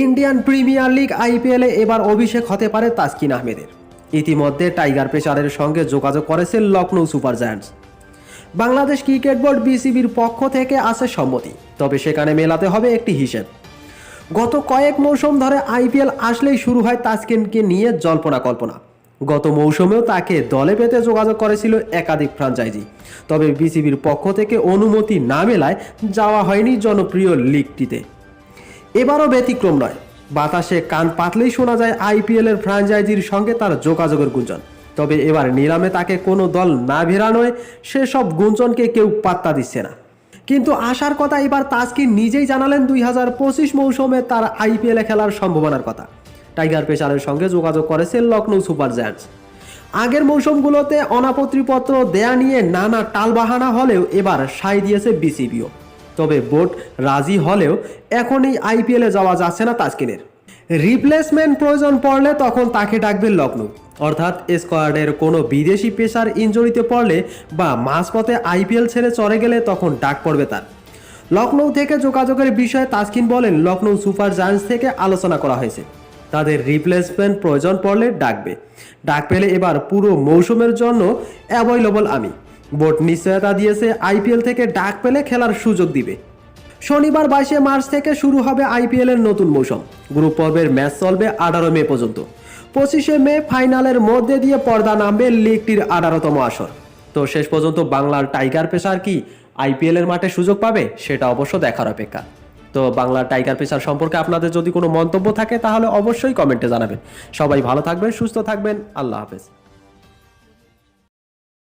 Indian premier league আইপিএলে এবার অভিষেক হতে পারে তাসকিন আহমেদের। ইতিমধ্যে টাইগার পেসারের সঙ্গে যোগাযোগ করেছে Lucknow super giants. Bangladesh cricket board বিসিবির পক্ষ থেকে আছে সম্মতি, তবে সেখানে মেলাতে হবে একটি হিসেব। গত কয়েক মৌসুম ধরে আইপিএল আসলেই শুরু হয় তাসকিনকে নিয়ে জল্পনা কল্পনা। গত মৌসুমেও তাকে দলে পেতে যোগাযোগ করেছিল একাধিক ফ্রাঞ্চাইজি, তবে বিসিবির পক্ষ থেকে অনুমতি না মেলায় যাওয়া হয়নি জনপ্রিয় লিগটিতে। এবারও ব্যতিক্রম নয়। বাতাসে কান পাতলেই শোনা যায় আইপিএল এর ফ্র্যাঞ্চাইজির সঙ্গে তার যোগাযোগের গুঞ্জন। তবে এবার নিলামে তাকে কোনো দল না ভেড়ানোয় সেসব গুঞ্জনকে কেউ পাত্তা দিচ্ছে না। কিন্তু আসার কথা এবার তাসকিন নিজেই জানালেন দুই হাজার পঁচিশ মৌসুমে তার আইপিএলে খেলার সম্ভাবনার কথা। টাইগার পেসারের সঙ্গে যোগাযোগ করেছে লখনৌ সুপার জায়ান্টস আগের মৌসুমগুলোতে অনাপত্রিপত্র দেয়া নিয়ে নানা টালবাহানা হলেও এবার সাই দিয়েছে বিসিবিও। তবে বোর্ড রাজি হলেও এখন এই আইপিএলে যাওয়া যাচ্ছে না তাসকিনের রিপ্লেসমেন্ট প্রয়োজন পড়লে তখন তাকে ডাকবে লখনৌ অর্থাৎ স্কোয়াডের কোনো বিদেশি পেশার ইঞ্জুরিতে পড়লে বা মাঝপথে আইপিএল ছেড়ে চলে গেলে তখন ডাক পড়বে তার। লখনৌ থেকে যোগাযোগের বিষয়ে তাসকিন বলেন লখনৌ সুপার জায়ান্টস থেকে আলোচনা করা হয়েছে। তাদের রিপ্লেসমেন্ট প্রয়োজন পড়লে ডাকবে। ডাক পেলে এবার পুরো মৌসুমের জন্য অ্যাভেলেবল আমি। বোর্ড নিশ্চয়তা দিয়েছে আইপিএল থেকে ডাক পেলে খেলার সুযোগ দিবে। শনিবার বাইশে মার্চ থেকে শুরু হবে আইপিএল এর নতুন মৌসুম। গ্রুপ পর্বের ম্যাচ চলবে আঠারো মে পর্যন্ত। পঁচিশে মে ফাইনালের মধ্যে দিয়ে পর্দা নামবে লিগটির আঠারোতম আসর। তো শেষ পর্যন্ত বাংলার টাইগার পেসার কি আইপিএল এর মাঠে সুযোগ পাবে সেটা অবশ্য দেখার অপেক্ষা। তো বাংলার টাইগার পেসার সম্পর্কে আপনাদের যদি কোনো মন্তব্য থাকে তাহলে অবশ্যই কমেন্টে জানাবেন। সবাই ভালো থাকবেন, সুস্থ থাকবেন, আল্লাহ হাফেজ।